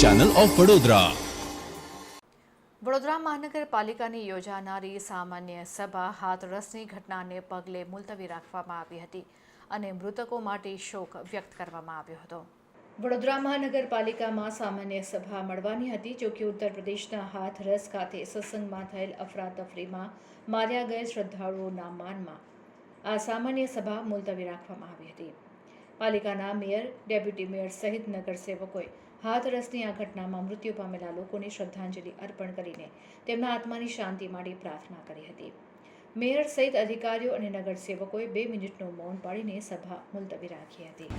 Channel of Vadodara Vadodara મહાનગરપાલિકાની યોજાનારી સામાન્ય સભા હાથરસની ઘટનાને પગલે મુલતવી રાખવામાં આવી હતી અને મૃતકો માટે શોક વ્યક્ત કરવામાં આવ્યો હતો. વડોદરા મહાનગરપાલિકામાં સામાન્ય સભા મળવાની હતી, જો કે ઉત્તર પ્રદેશના હાથરસ ખાતે સત્સંગમાં થયેલ અફરાતફરીમાં માર્યા ગયેલ શ્રદ્ધાળુઓના માનમાં. આ સામાન્ય સભા મુલતવી રાખવામાં આવી હતી. પાલિકાના મેયર, ડેપ્યુટી મેયર સહિત નગરસેવકોએ હાથરસની આ ઘટનામાં મૃત્યુ પામેલા લોકોને શ્રદ્ધાંજલિ અર્પણ કરીને તેમના આત્માની શાંતિ માટે પ્રાર્થના કરી હતી. મેયર સહિત અધિકારીઓ અને નગરસેવકોએ બે મિનિટનું મૌન પાડીને સભા મુલતવી રાખી હતી.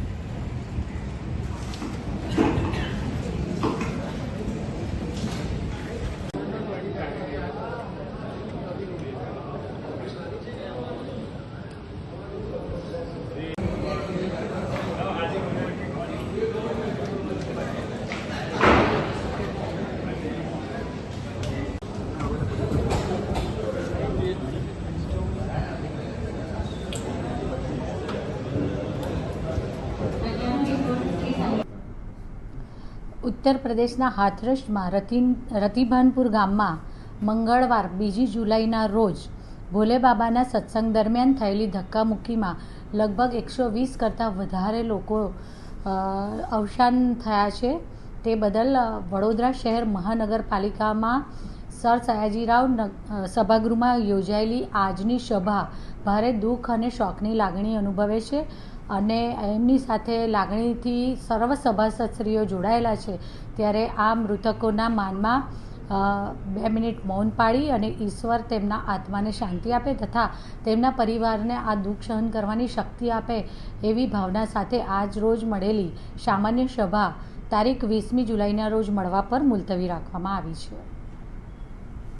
ઉત્તર પ્રદેશના હાથરસમાં રતિન, રતિભાનપુર ગામમાં મંગળવાર, બીજી જુલાઈના રોજ, ભોલે બાબાના સત્સંગ દરમિયાન થયેલી ધક્કામુક્કીમાં લગભગ એકસો વીસ કરતાં વધારે લોકો અવસાન થયા છે. તે બદલ, વડોદરા શહેર મહાનગરપાલિકામાં સર સયાજીરાવ સભાગૃહમાં યોજાયેલી આજની સભા ભારે દુઃખ અને શોકની લાગણી અનુભવે છે અને એમની સાથે લાગણીથી સર્વ સભાસદશ્રીઓ જોડાયેલા છે. ત્યારે આ મૃતકોના માનમાં બે મિનિટ મૌન પાડી અને ઈશ્વર તેમના આત્માને શાંતિ આપે તથા તેમના પરિવારને આ દુઃખ સહન કરવાની શક્તિ આપે એવી ભાવના સાથે આજ રોજ મળેલી સામાન્ય સભા તારીખ વીસમી જુલાઈના રોજ મળવા પર મુલતવી રાખવામાં આવી છે.